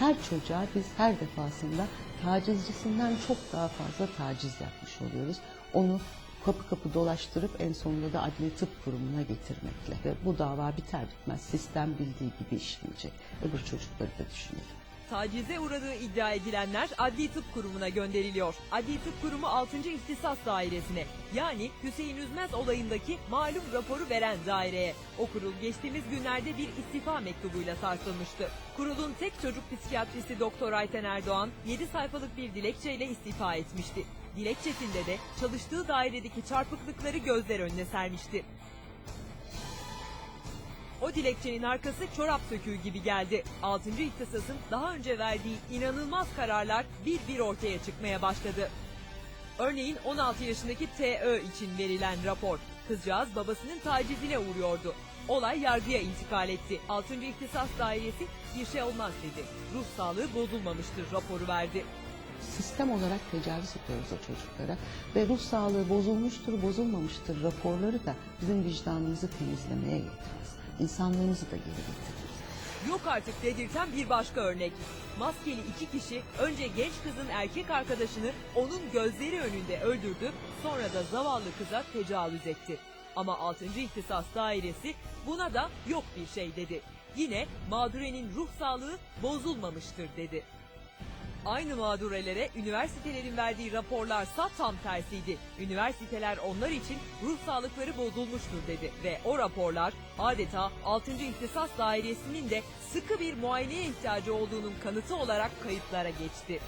her çocuğa biz her defasında tacizcisinden çok daha fazla taciz yapmış oluyoruz. Onu kapı kapı dolaştırıp en sonunda da adli tıp kurumuna getirmekle. Ve bu dava biter bitmez sistem bildiği gibi işleyecek. Öbür çocukları da düşünelim. Tacize uğradığı iddia edilenler Adli Tıp Kurumu'na gönderiliyor. Adli Tıp Kurumu 6. İhtisas Dairesi'ne yani Hüseyin Üzmez olayındaki malum raporu veren daireye. O kurul geçtiğimiz günlerde bir istifa mektubuyla sarsılmıştı. Kurulun tek çocuk psikiyatristi Doktor Ayten Erdoğan 7 sayfalık bir dilekçeyle istifa etmişti. Dilekçesinde de çalıştığı dairedeki çarpıklıkları gözler önüne sermişti. O dilekçenin arkası çorap söküğü gibi geldi. 6. İhtisasın daha önce verdiği inanılmaz kararlar bir bir ortaya çıkmaya başladı. Örneğin 16 yaşındaki TÖ için verilen rapor. Kızcağız babasının tacizine uğruyordu. Olay yargıya intikal etti. 6. İhtisas Dairesi bir şey olmaz dedi. Ruh sağlığı bozulmamıştır raporu verdi. Sistem olarak tecavüz ediyoruz o çocuklara ve ruh sağlığı bozulmuştur, bozulmamıştır raporları da bizim vicdanımızı temizlemeye yetmez. İnsanlığımızı da geri getirir. Yok artık dedirten bir başka örnek. Maskeli iki kişi önce genç kızın erkek arkadaşını onun gözleri önünde öldürdü, sonra da zavallı kıza tecavüz etti. Ama 6. İhtisas Dairesi buna da yok bir şey dedi. Yine mağdurenin ruh sağlığı bozulmamıştır dedi. Aynı mağdurelere üniversitelerin verdiği raporlarsa tam tersiydi. Üniversiteler onlar için ruh sağlıkları bozulmuştur dedi ve o raporlar adeta 6. İhtisas Dairesi'nin de sıkı bir muayeneye ihtiyacı olduğunun kanıtı olarak kayıtlara geçti.